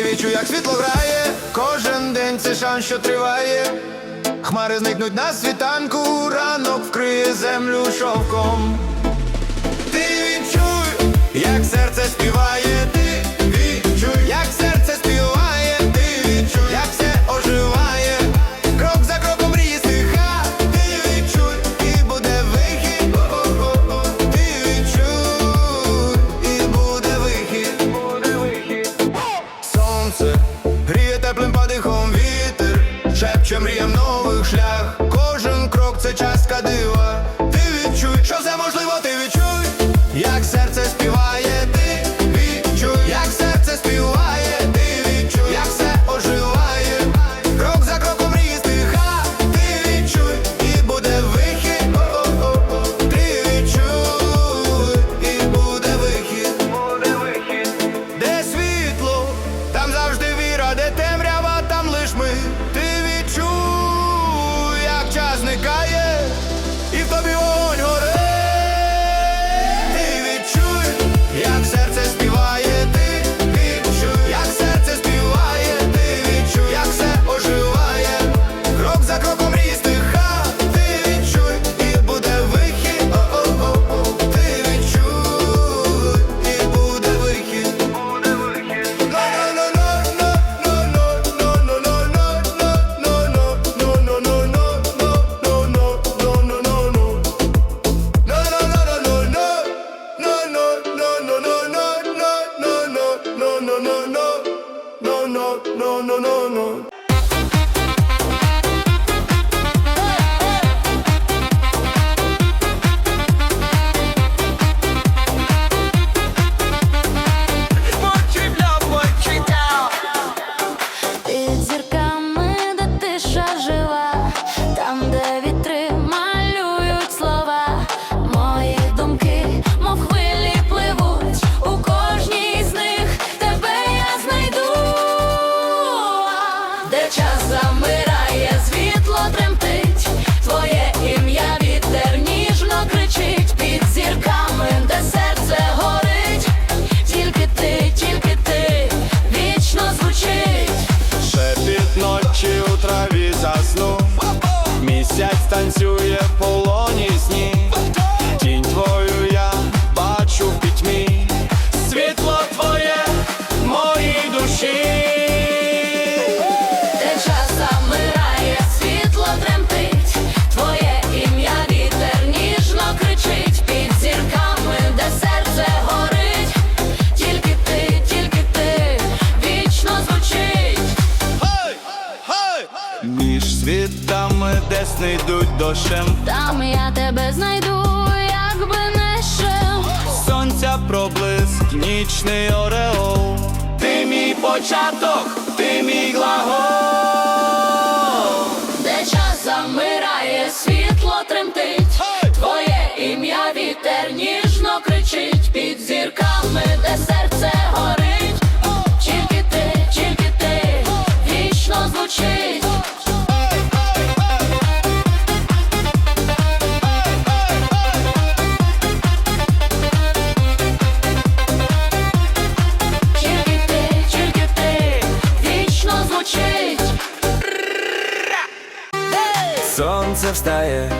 Ти відчуй, як світло грає, кожен день це шанс, що триває. Хмари зникнуть на світанку, ранок вкриє землю шовком. Ти відчуй, як серце співає, Місяць танцює в полоні сні Тінь твою я бачу пітьмі Світами десь не йдуть дощем. Там я тебе знайду, якби не шел. Сонця проблиск, нічний ореол. Ти мій початок, ти мій глагол. Де час замирає, світло тремтить, твоє ім'я вітер ніжно кричить. Під зірками, де Сонце встає,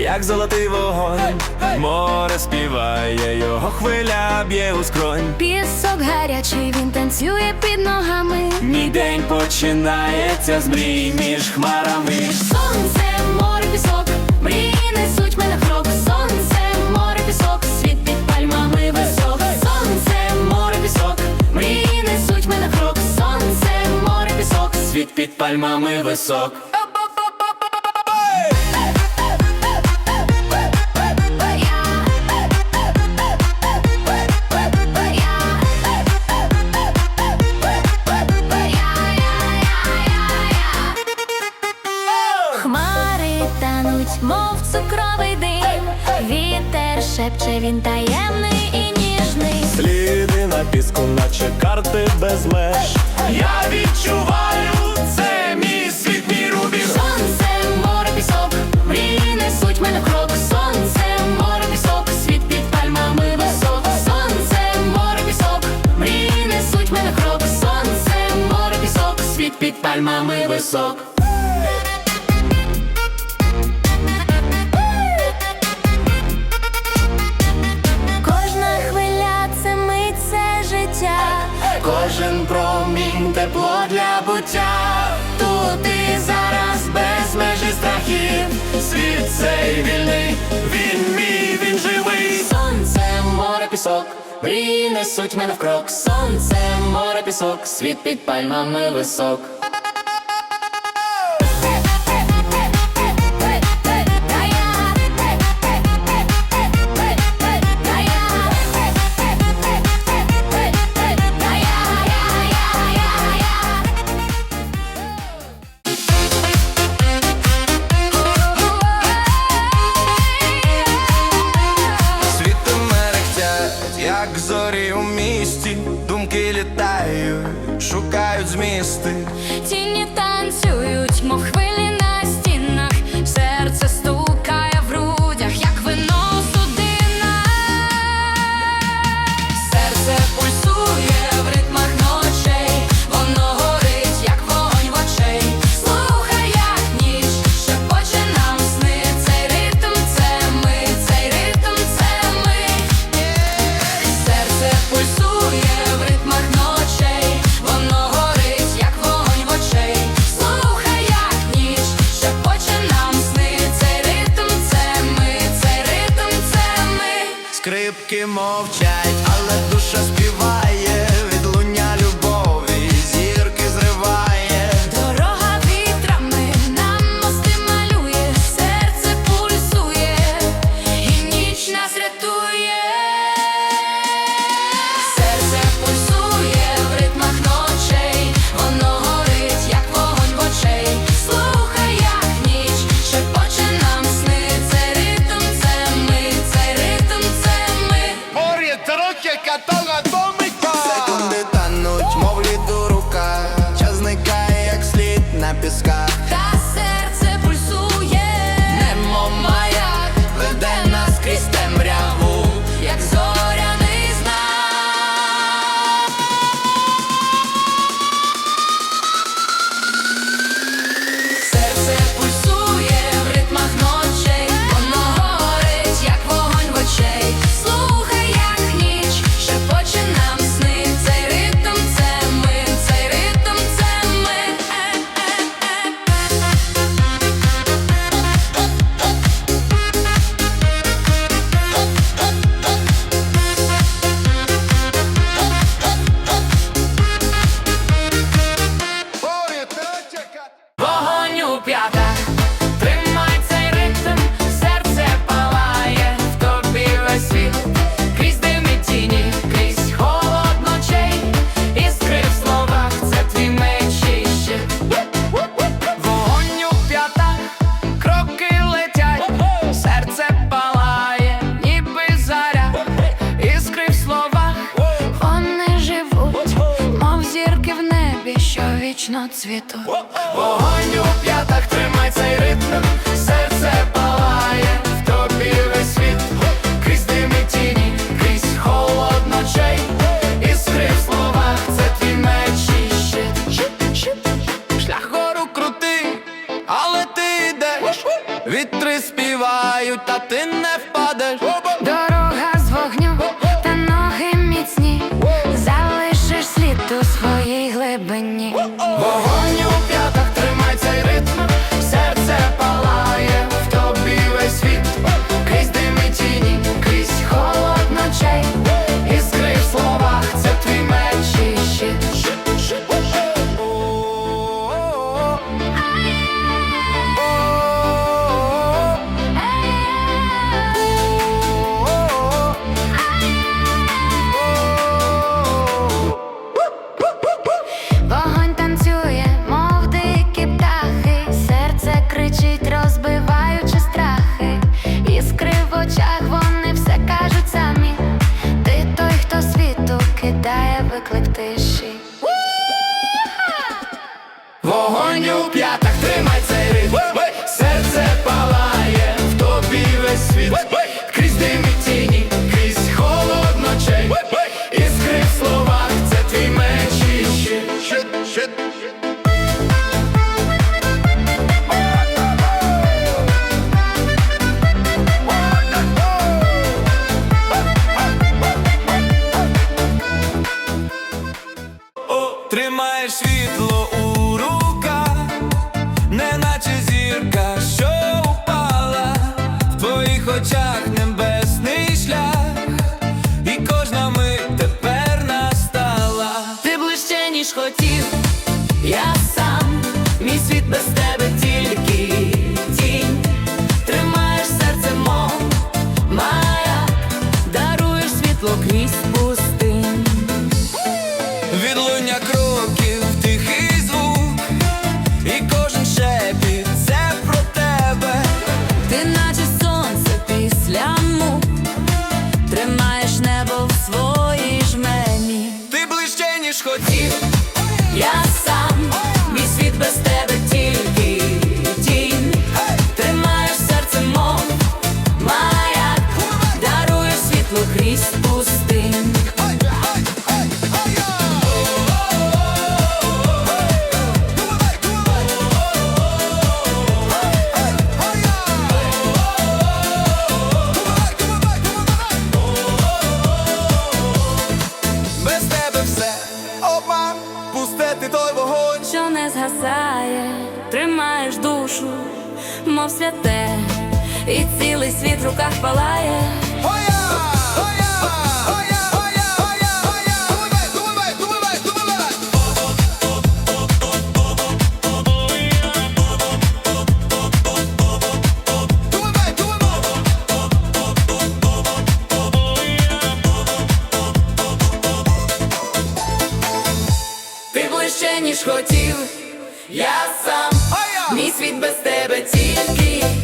як золотий вогонь, море співає, його хвиля б'є у скронь. Пісок гарячий, він танцює під ногами. Мій день починається з мрій між хмарами. Сонце, море, пісок, мрії несуть мене в крок. Сонце, море, пісок, світ під пальмами висок. Сонце, море, пісок, мрії несуть мене в крок. Сонце, море, пісок, Світ під пальмами висок. цукровий дим, вітер шепче, він таємний і ніжний. Сліди на піску, наче карти без меж. Я відчуваю це мій світ, мій рубіж Сонце, море, пісок, мрії несуть мене в крок. Сонце, море, пісок, світ під пальмами висок. Сонце, море, пісок, мрії несуть мене в крок. Сонце, море, пісок, світ під пальмами висок. кожен промінь тепло для буття, тут і зараз без межі страхів, світ цей вільний, він мій, він живий, сонце, море, пісок, мрії несуть мене в крок, сонце, море, пісок, світ під пальмами висок. вічно цвітуть Вогонь у п'ятах тримай цей ритм, серце палає, в тобі весь світ, крізь дим і тіні, крізь холод ночей, іскри в це твій меч і Шлях гору крутий, але ти йдеш, вітри співають, та ти не впадеш. Дорога з вогню, та ноги міцні, залишиш слід у своїй глибині. shit. крізь пустинь. Без тебе все обман, пусте той вогонь, що не згасає, тримаєш душу, мов святе, і цілий світ в руках палає. хотів, я сам, Мій світ без тебе тільки.